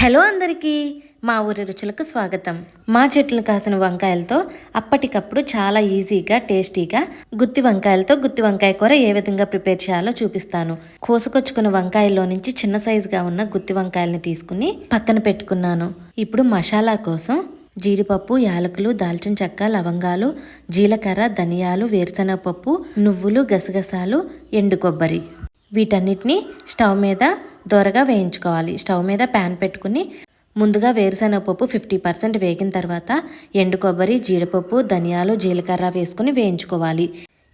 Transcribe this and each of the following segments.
Hello అందరికీ మా ఊరి రుచులకు స్వాగతం. మా చెట్లు కాసిన వంకాయలతో అప్పటికప్పుడు చాలా ఈజీగా టేస్టీగా గుత్తి వంకాయలతో గుత్తి వంకాయ కూర ఏ విధంగా ప్రిపేర్ చేయాలో చూపిస్తాను. కోసుకొచ్చుకున్న వంకాయల్లో నుంచి చిన్న సైజుగా ఉన్న గుత్తి వంకాయల్ని తీసుకుని పక్కన పెట్టుకున్నాను. ఇప్పుడు మసాలా కోసం జీడిపప్పు యాలకులు దాల్చిన చెక్క లవంగాలు జీలకర్ర ధనియాలు వేరుశనగ పప్పు నువ్వులు గసగసాలు ఎండు కొబ్బరి. వీటన్నిటిని స్టవ్ మీద దోరగా వేయించుకోవాలి. స్టవ్ మీద ప్యాన్ పెట్టుకుని ముందుగా వేరుశనగపప్పు ఫిఫ్టీ పర్సెంట్ వేగిన తర్వాత ఎండు కొబ్బరి జీడిపప్పు ధనియాలు జీలకర్ర వేసుకుని వేయించుకోవాలి.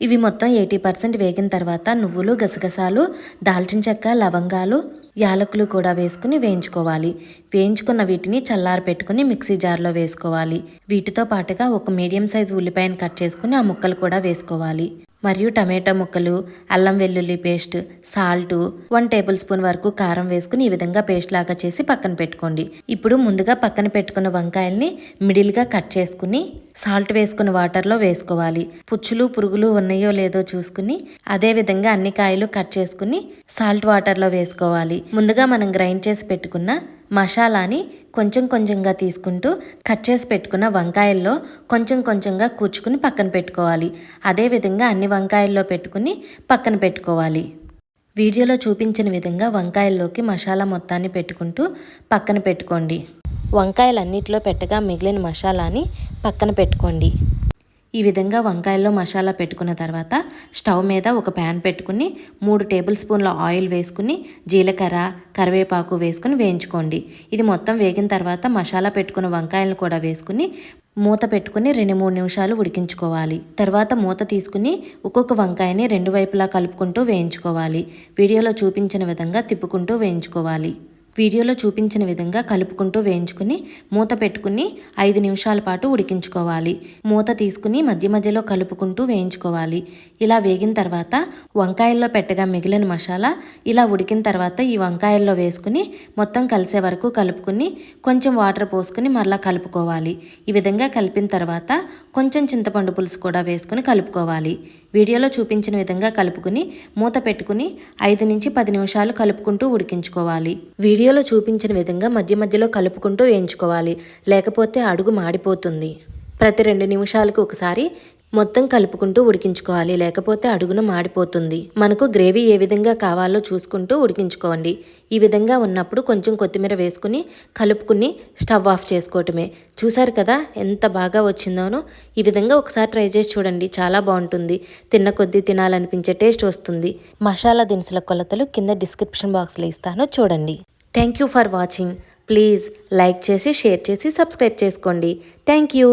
ఇవి మొత్తం ఎయిటీ పర్సెంట్ వేగిన తర్వాత నువ్వులు గసగసాలు దాల్చిన చెక్క లవంగాలు యాలకులు కూడా వేసుకుని వేయించుకోవాలి. వేయించుకున్న వీటిని చల్లారి పెట్టుకుని మిక్సీ జార్లో వేసుకోవాలి. వీటితో పాటుగా ఒక మీడియం సైజు ఉల్లిపాయను కట్ చేసుకుని ఆ ముక్కలు కూడా వేసుకోవాలి. మరియు టమాటో ముక్కలు అల్లం వెల్లుల్లి paste salt one tablespoon వరకు కారం వేసుకుని ఈ విధంగా పేస్ట్ లాగా చేసి పక్కన పెట్టుకోండి. ఇప్పుడు ముందుగా పక్కన పెట్టుకున్న వంకాయల్ని మిడిల్గా కట్ చేసుకుని సాల్ట్ వేసుకున్న వాటర్లో వేసుకోవాలి. పుచ్చులు పురుగులు ఉన్నాయో లేదో చూసుకుని అదే విధంగా అన్ని కాయలు కట్ చేసుకుని సాల్ట్ వాటర్లో వేసుకోవాలి. ముందుగా మనం గ్రైండ్ చేసి పెట్టుకున్న మసాలాని కొంచెం కొంచెంగా తీసుకుంటూ కట్ చేసి పెట్టుకున్న వంకాయల్లో కొంచెం కొంచెంగా కూర్చుకుని పక్కన పెట్టుకోవాలి. అదేవిధంగా అన్ని వంకాయల్లో పెట్టుకుని పక్కన పెట్టుకోవాలి. వీడియోలో చూపించిన విధంగా వంకాయల్లోకి మసాలా మొత్తాన్ని పెట్టుకుంటూ పక్కన పెట్టుకోండి. వంకాయలన్నిటిలో పెట్టగా మిగిలిన మసాలాని పక్కన పెట్టుకోండి. ఈ విధంగా వంకాయల్లో మసాలా పెట్టుకున్న తర్వాత స్టవ్ మీద ఒక ప్యాన్ పెట్టుకుని మూడు టేబుల్ స్పూన్ల ఆయిల్ వేసుకుని జీలకర్ర కరివేపాకు వేసుకుని వేయించుకోండి. ఇది మొత్తం వేగిన తర్వాత మసాలా పెట్టుకున్న వంకాయలను కూడా వేసుకుని మూత పెట్టుకుని రెండు మూడు నిమిషాలు ఉడికించుకోవాలి. తర్వాత మూత తీసుకుని ఒక్కొక్క వంకాయని రెండు వైపులా కలుపుకుంటూ వేయించుకోవాలి. వీడియోలో చూపించిన విధంగా తిప్పుకుంటూ వేయించుకోవాలి. వీడియోలో చూపించిన విధంగా కలుపుకుంటూ వేయించుకుని మూత పెట్టుకుని ఐదు నిమిషాల పాటు ఉడికించుకోవాలి. మూత తీసుకుని మధ్య మధ్యలో కలుపుకుంటూ వేయించుకోవాలి. ఇలా వేగిన తర్వాత వంకాయల్లో పెట్టగా మిగిలిన మసాలా ఇలా ఉడికిన తర్వాత ఈ వంకాయల్లో వేసుకుని మొత్తం కలిసే వరకు కలుపుకుని కొంచెం వాటర్ పోసుకుని మరలా కలుపుకోవాలి. ఈ విధంగా కలిపిన తర్వాత కొంచెం చింతపండు పులుసు కూడా వేసుకుని కలుపుకోవాలి. వీడియోలో చూపించిన విధంగా కలుపుకుని మూత పెట్టుకుని ఐదు నుంచి పది నిమిషాలు కలుపుకుంటూ ఉడికించుకోవాలి. వీడియో వీడియోలో చూపించిన విధంగా మధ్య మధ్యలో కలుపుకుంటూ వేయించుకోవాలి. లేకపోతే అడుగు మాడిపోతుంది. ప్రతి రెండు నిమిషాలకు ఒకసారి మొత్తం కలుపుకుంటూ ఉడికించుకోవాలి. లేకపోతే అడుగున మాడిపోతుంది. మనకు గ్రేవీ ఏ విధంగా కావాలో చూసుకుంటూ ఉడికించుకోండి. ఈ విధంగా ఉన్నప్పుడు కొంచెం కొత్తిమీర వేసుకుని కలుపుకుని స్టవ్ ఆఫ్ చేసుకోవటమే. చూసారు కదా ఎంత బాగా వచ్చిందోనో? ఈ విధంగా ఒకసారి ట్రై చేసి చూడండి. చాలా బాగుంటుంది. తిన్న కొద్దీ తినాలనిపించే టేస్ట్ వస్తుంది. మసాలా దినుసుల కొలతలు కింద డిస్క్రిప్షన్ బాక్స్లో ఇస్తాను. చూడండి. Thank you for watching please like చేసి షేర్ చేసి సబ్స్క్రైబ్ చేసుకోండి. Thank you